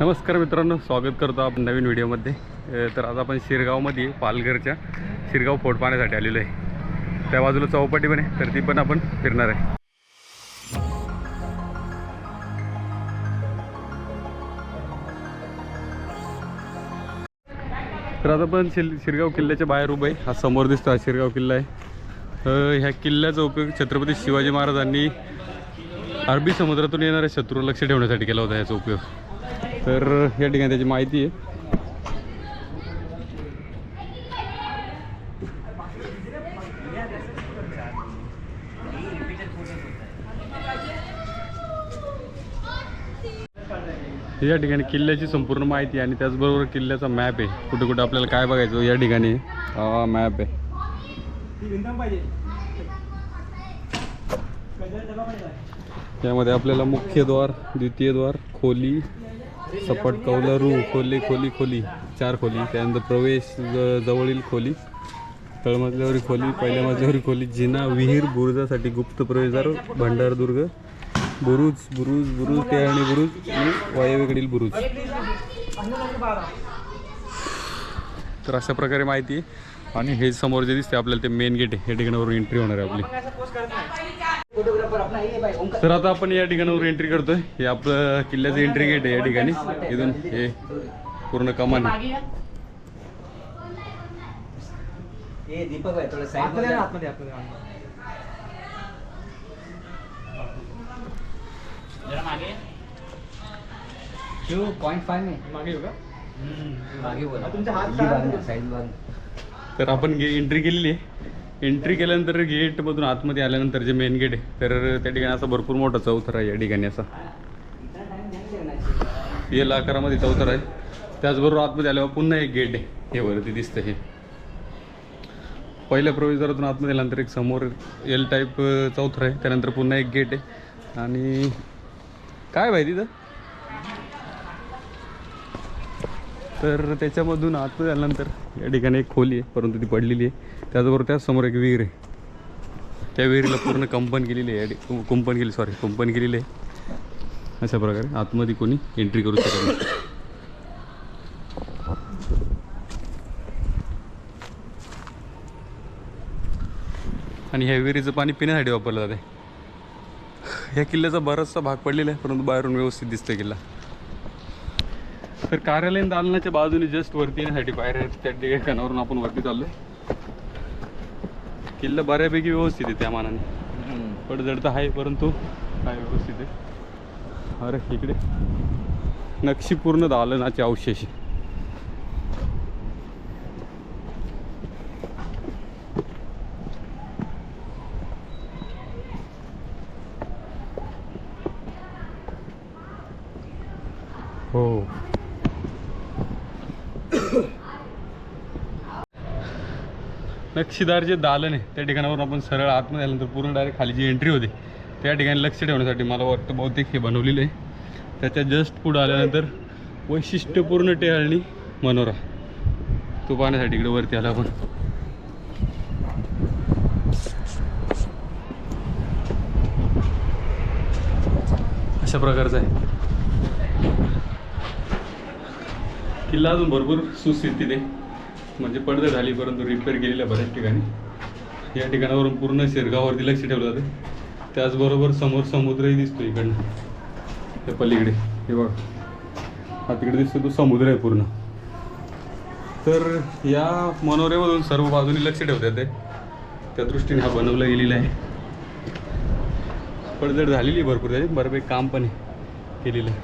नमस्कार मित्रांनो स्वागत करतो आपण नवीन व्हिडिओमध्ये. तर आज आपण शिरगावमध्ये पालघरच्या शिरगाव फोर्ट पाहण्यासाठी आलेलो आहे. त्या बाजूला चौपाटी पण आहे तर ती पण आपण फिरणार आहे. तर आता पण शिल शिरगाव किल्ल्याच्या बाहेर उभं आहे. हा समोर दिसतो हा शिरगाव किल्ला आहे. ह्या किल्ल्याचा उपयोग छत्रपती शिवाजी महाराजांनी अरबी समुद्रातून येणाऱ्या शत्रू लक्ष ठेवण्यासाठी केला होता याचा उपयोग. तर या ठिकाणी त्याची माहिती आहे. या ठिकाणी किल्ल्याची संपूर्ण माहिती आणि त्याचबरोबर किल्ल्याचा मॅप आहे. कुठे कुठे आपल्याला काय बघायचं हो या ठिकाणी? हा मॅप आहे. यामध्ये आपल्याला मुख्य द्वार द्वितीय द्वार खोली सपाट कौलारू खोली खोली खोली चार खोली. त्यानंतर प्रवेश ज- जवळील खोली तळमजल्यावरील खोली पहिल्या मजल्यावरील खोली जिना विहीर बुरुजासाठी गुप्त प्रवेशद्वार भंडारदुर्ग बुरुज बुरुज बुरुज टेहळणी बुरुज आणि वायव्यकडील बुरुज. तर अशा प्रकारे माहिती आहे. आणि हे समोर जे दिसते आपल्याला ते मेन गेट आहे. या ठिकाणावरून एंट्री होणार आहे आपली. तर आता आपण या ठिकाणावर एंट्री करतोय. हे आपलं किल्ल्याचं एंट्री गेट आहे या ठिकाणी. इथून हे पूर्ण कमान तर आपण एंट्री केलेली आहे. एंट्री केल्यानंतर गेटमधून आतमध्ये आल्यानंतर जे मेन गेट आहे तर त्या ठिकाणी असा भरपूर मोठा चौथरा आहे या ठिकाणी असा. एल आकारामध्ये चौथरा आहे. त्याचबरोबर आतमध्ये आल्यावर पुन्हा एक गेट आहे. हे वरती दिसतं हे. पहिल्या प्रवेशद्वारातून आतमध्ये आल्यानंतर एक समोर एल टाईप चौथरा आहे. त्यानंतर पुन्हा एक गेट आहे. आणि काय भाई तिथं? तर त्याच्यामधून आतमध्ये झाल्यानंतर या ठिकाणी एक खोली आहे परंतु ती पडलेली आहे. त्याचबरोबर त्यासमोर एक विहीर आहे. त्या विहिरीला पूर्ण कंपन केलेली आहे. या कुंपण केली सॉरी कुंपण केलेली आहे. अशा प्रकारे आतमध्ये कोणी एंट्री करू शकत नाही. आणि ह्या विहिरीचं पाणी पिण्यासाठी वापरलं जाते ह्या किल्ल्याचा बराचसा भाग पडलेला आहे परंतु बाहेरून व्यवस्थित दिसतोय किल्ला. तर कार्यालयीन दालनाच्या बाजूने जस्ट वरती येण्यासाठी पायऱ्या आहेत त्या ठिकाणावरून आपण वरती चाललोय. किल्ला बऱ्यापैकी व्यवस्थित आहे त्या मानाने. पडझड तर आहे परंतु काय व्यवस्थित आहे. अरे इकडे. नक्षीपूर्ण दालनाचे अवशेष. हो. नक्षीदार जे दालन आहे त्या ठिकाणावरून आपण सरळ आतमध्ये आल्यानंतर पूर्ण डायरेक्ट खाली जी एंट्री होते त्या ठिकाणी लक्ष ठेवण्यासाठी मला वाटतं बहुतेक हे बनवलेलं आहे. त्याच्या जस्ट पुढं आल्यानंतर वैशिष्ट्यपूर्ण टेहळणी मनोरा. तो पाहण्यासाठी इकडे वरती आला आपण. अशा प्रकारचा आहे. किल्ला अजून भरपूर सुस्थितीत आहे. म्हणजे पडदे झाली परंतु रिपेअर केलेल्या बऱ्याच ठिकाणी. या ठिकाणावरून पूर्ण शिरगावरती लक्ष ठेवलं जाते. त्याचबरोबर समोर समुद्रही दिसतो इकडनं. त्या पलीकडे. हे बघ. हा तिकडे दिसतो तो समुद्र आहे पूर्ण. तर या मनोरेमधून सर्व बाजूनी लक्ष ठेवतात ते त्या दृष्टीने हा बनवला गेलेला आहे. पडझड झालेली भरपूर त्याची बऱ्यापैकी काम पण केलेलं आहे.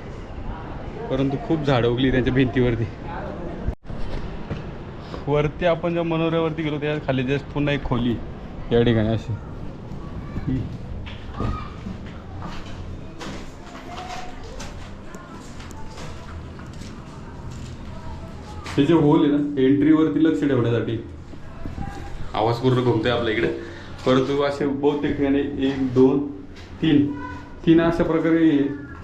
परंतु खूप झाडं उगली त्यांच्या भिंतीवरती. वरती आपण ज्या मनोऱ्यावरती गेलो त्या खाली जस्ट पुन्हा एक खोली. या ठिकाणी अशी. हे जे होल आहे ना एंट्रीवरती लक्ष ठेवण्यासाठी. आवाज पूर्ण घुमतोय आपल्या इकडे. परंतु असे बहुतेक ठिकाणी एक दोन तीन तीन अशा प्रकारे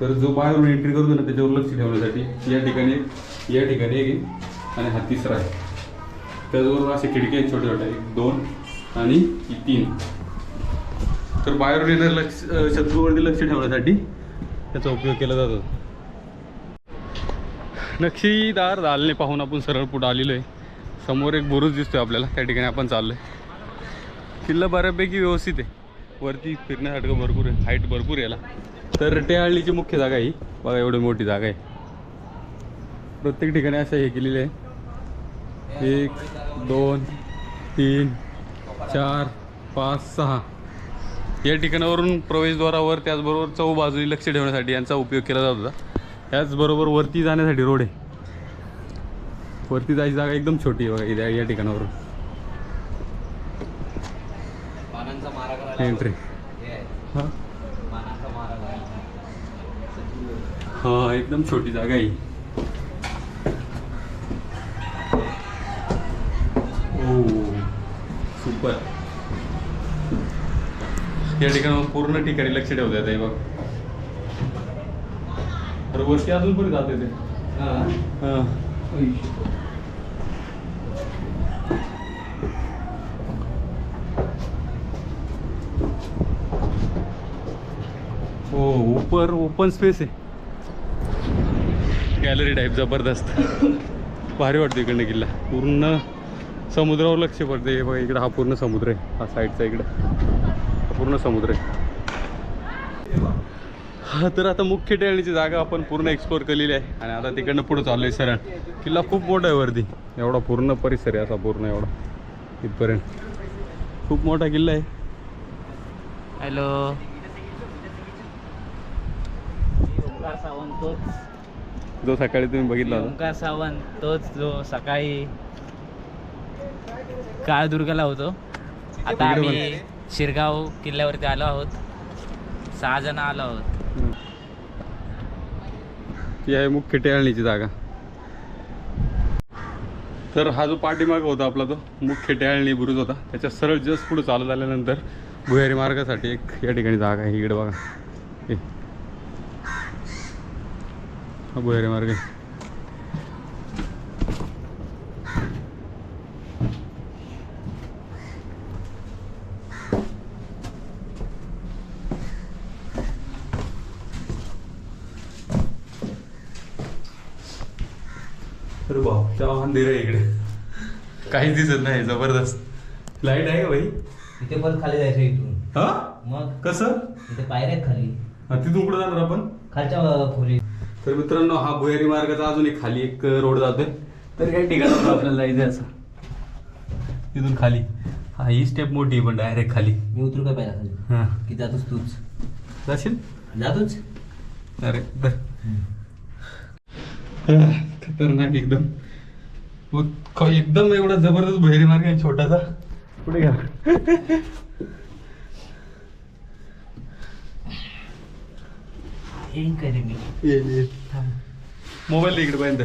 तर जो बाहेरून एंट्री करतो ना त्याच्यावर लक्ष ठेवण्यासाठी या ठिकाणी या ठिकाणी एक आणि हा तिसरा आहे. त्याचबरोबर असे खिडकी आहेत छोट्या छोट्या एक दोन आणि तीन. तर बाहेरून येणार लक्ष शत्रूवरती लक्ष ठेवण्यासाठी त्याचा उपयोग केला जातो. नक्षीदार दालने पाहून आपण सरळ पुढं आलेलो आहे. समोर एक बुरुज दिसतोय आपल्याला. त्या ठिकाणी आपण चाललो आहे किल्ला बऱ्यापैकी व्यवस्थित आहे. वरती फिरण्यासारखं भरपूर आहे. हाईट भरपूर याला. तर टेहाळलीची मुख्य जागा आहे ही. बघा एवढी मोठी जागा आहे. प्रत्येक ठिकाणी असं हे केलेलं आहे. एक दोन तीन चार पाच सहा. या ठिकाणावरून प्रवेशद्वारावर त्याचबरोबर चौ बाजूनी लक्ष ठेवण्यासाठी यांचा उपयोग केला जात होता. त्याचबरोबर वरती जाण्यासाठी रोड आहे. वरती जायची जागा एकदम छोटी आहे बघा या ठिकाणावरून. एंट्री हे हा? एकदम छोटी जागा आहे या ठिकाणी पूर्ण ठिकाणी लक्ष ठेवता आहे बघ. तर वरती अजून पण जाते येते हो. ऊपर ओपन स्पेस आहे. गॅलरी टाईप जबरदस्त. भारी वाटतो इकडनं किल्ला. पूर्ण समुद्रावर लक्ष पडते हे बघा इकडं हा पूर्ण समुद्र आहे. हा साईडचा इकडं. पूर्ण समुद्र. आहे हा तर आता मुख्य टेळणीची जागा आपण पूर्ण एक्सप्लोर केलेली आहे. आणि आता तिकडनं पुढं चाललो आहे सरळ किल्ला खूप मोठा आहे वरती. एवढा पूर्ण परिसर आहे असा पूर्ण एवढा. इथपर्यंत. खूप मोठा किल्ला आहे. हॅलो. ओंकार सावंत तोच. जो सकाळी तुम्ही बघितला होता. ओंकार सावंत तोच जो सकाळी काळदुर्गाला होतो. आता आम्ही शिरगाव किल्ल्यावरती आलो आहोत. सहा जण आलो आहोत. ती आहे मुख्य टेळणीची जागा. तर हा जो पाठीमाग होता आपला तो मुख्य टेळणी बुरुज होता. त्याच्या सरळ जस्ट पुढे चालू झाल्यानंतर भुयारी मार्गासाठी एक या ठिकाणी जागा आहे. इकडे बघा. हा भुयारी मार्ग आहे. अरे बाप तेव्हा मंदिर आहे इकडे. काहीच दिसत नाही जबरदस्त. लाइट आहे का भाई? इथे परत खाली जायचं इथून. हा? मग? कसं? इथे पायऱ्या आहेत खाली. हा, तिथून कुठं जाणार आपण? खालच्या खोली. तर मित्रांनो हा भुयारी मार्गाचा अजून एक खाली एक रोड जातोय. तर काही ठिकाणावर आपल्याला जायचं असं. तिथून खाली. हा ही स्टेप मोठी पण डायरेक्ट खाली. मी उतरू का पहिला खाली? हा. की जातोच तूच. जाशील? जातोच? अरे खतरनाक एकदम. मग एकदम एवढा जबरदस्त भुयारी मार्ग आहे छोटासा. पुढे घ्या. काय. मोबाईल इकडे पर्यंत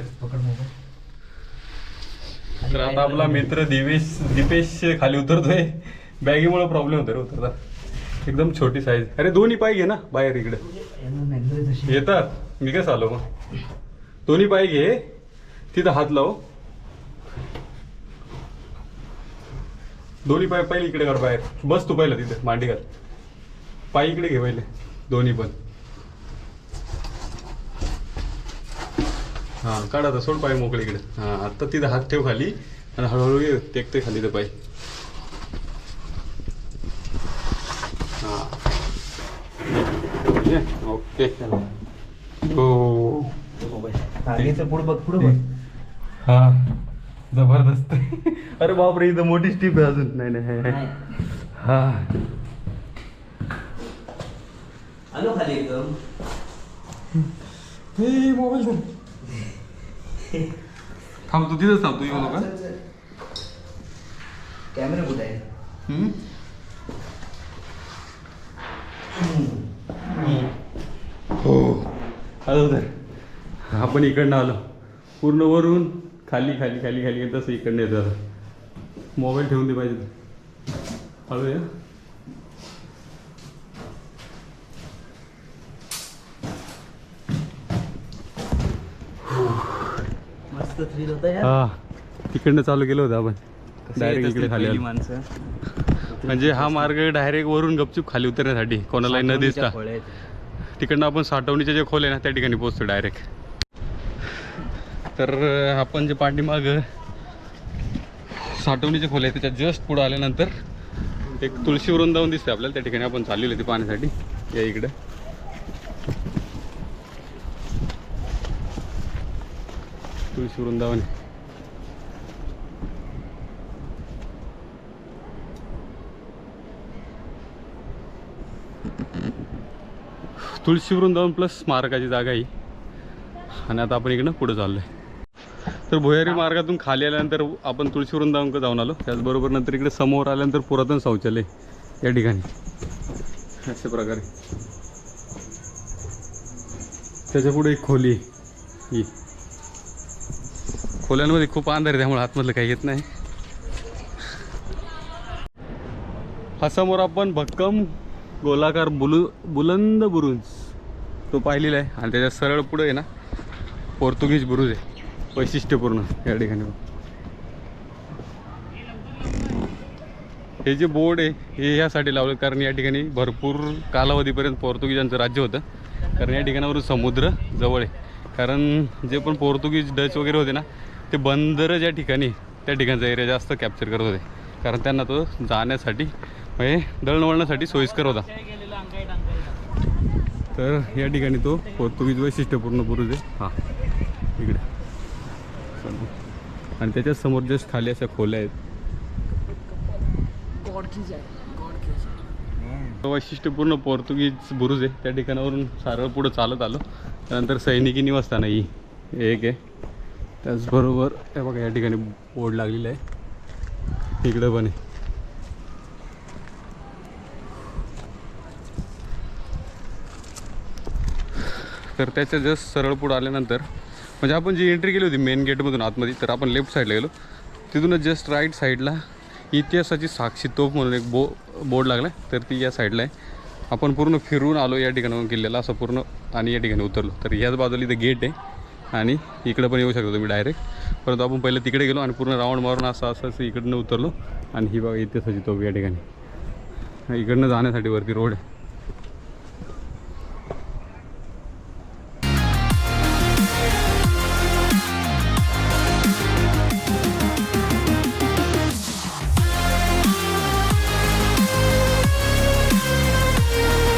तर आता आपला मित्र दिवेश दीपेश खाली उतरतोय. बॅगीमुळे प्रॉब्लेम होतो रे उतरता. एकदम छोटी साईज अरे दोन्ही पाय घे ना बाहेर इकडे. येतात. मी कसं आलो मग? दोन्ही पाय घे. तिथं हात लाव. दोन्ही पाय पहिले इकडे कर बाहेर. बस तू पहिलं तिथे मांडी घाल. पाय इकडे घे पहिले दोन्ही पण. हा काढा आता सोड पाय मोकळे इकडे. हा आता तिथं हात ठेव खाली आणि हळूहळू ये टेकते खाली तर पाय. हा. ओके. हो. पुढे बघ पुढे बघ. हा. जबरदस्त. अरे बापरे इथं मोठी स्टीप आहे अजून. नाही नाही. हा. आलो खाली एकदम. हे मोबाईल थांब तू तिथंच थांब तू येऊ नका. कॅमेरा कुठे आहे? हम्म? हो. आलो तर आपण इकडनं आलो. पूर्ण वरून खाली खाली खाली खाली. तसं इकडनं येतं आता. मोबाईल ठेवून दे पाहिजे हळू या मस्त थ्रिल होता हा. तिकडनं चालू केलं होतं आपण. डायरेक्ट इकडे खाली. माणसं. म्हणजे हा मार्ग डायरेक्ट वरून गपचूप खाली उतरण्यासाठी. कोणालाही न दिसता. तिकडनं आपण साठवणीच्या जे खोल आहे ना त्या ठिकाणी पोहोचतो डायरेक्ट तर आपण जे पाठीमाग साठवणीचे खोले आहे त्याच्या जस्ट पुढं आल्यानंतर एक तुळशी वृंदावन दिसते आपल्याला. त्या ठिकाणी आपण चाललेलो होती ते या इकडे. तुळशी वृंदावन तुळशी वृंदावन प्लस स्मारकाची जागा आहे. आणि आता आपण इकडनं पुढे चाललो आहे तर भुयारी मार्गातून खाली आल्यानंतर आपण तुळशी वृंदावन जाऊन आलो. त्याचबरोबर नंतर इकडे समोर आल्यानंतर पुरातन शौचालय या ठिकाणी. अशा प्रकारे. त्याच्या पुढे एक खोली ही. खोल्यांमध्ये खूप अंधार आहे त्यामुळे आतमधलं काही येत नाही. हा समोर आपण भक्कम गोलाकार बुलु बुलंद बुरुज तो पाहिलेला आहे. आणि त्याच्या सरळ पुढे आहे ना पोर्तुगीज बुरुज आहे. वैशिष्ट्यपूर्ण या ठिकाणी हे जे बोर्ड आहे हे यासाठी लावलं कारण या ठिकाणी भरपूर कालावधीपर्यंत पोर्तुगीजांचं राज्य होतं. कारण या ठिकाणावरून समुद्र जवळ आहे. कारण जे पण पोर्तुगीज डच वगैरे होते ना ते बंदरं ज्या ठिकाणी त्या ठिकाणचा एरिया जास्त कॅप्चर करत होते. कारण त्यांना तो जाण्यासाठी म्हणजे दळणवळणासाठी सोयीस्कर होता. तर या ठिकाणी तो पोर्तुगीज वैशिष्ट्यपूर्ण पुरुष आहे. हा इकडे. आणि त्याच्याच समोर जस्ट खाली अशा खोल्या आहेत. वैशिष्ट्यपूर्ण पोर्तुगीज बुरुज आहे. त्या ठिकाणावरून सारळ पुढं चालत आलो. त्यानंतर सैनिकी निवासस्थान आहे ही एक आहे. त्याचबरोबर हे बघा या ठिकाणी बोर्ड लागलेला आहे. इकडं पण आहे. तर त्याच्या जस्ट सरळ पुढं आल्यानंतर म्हणजे आपण जी एंट्री केली होती मेन गेटमधून आतमध्ये तर आपण लेफ्ट साईडला गेलो. तिथूनच जस्ट राईट साईडला इतिहासाची साक्षी तोफ म्हणून एक बो बोर्ड लागला तर ती या साईडला आहे. आपण पूर्ण फिरून आलो या ठिकाणाहून किल्ल्याला असं पूर्ण आणि या ठिकाणी उतरलो. तर ह्याच बाजूला इथं गेट आहे आणि इकडं पण येऊ शकतो तुम्ही डायरेक्ट परंतु आपण पहिले तिकडे गेलो आणि पूर्ण राऊंड मारून असं असं असं इकडनं उतरलो. आणि ही बाबा इतिहासाची तोफ या ठिकाणी. इकडनं जाण्यासाठी वरती रोड आहे.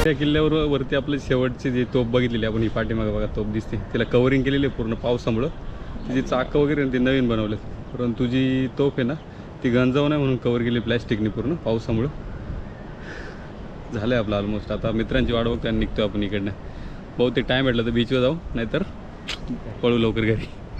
त्या किल्ल्यावर वरती आपलं शेवटची जी तोप बघितलेली आपण ही पाठीमागं बघा तोप दिसते. तिला कवरिंग केलेली आहे पूर्ण पावसामुळं. तिची चाकं वगैरे ते नवीन बनवलेत. परंतु जी तोफ आहे ना ती गंजाव नाही म्हणून कवर केली प्लॅस्टिकने पूर्ण पावसामुळं. झालं आहे आपलं ऑलमोस्ट आता मित्रांची वाट बघतो आणि निघतो आपण इकडनं. बहुतेक टाईम भेटला तर बीचवर जाऊ नाहीतर पळू लवकर घरी.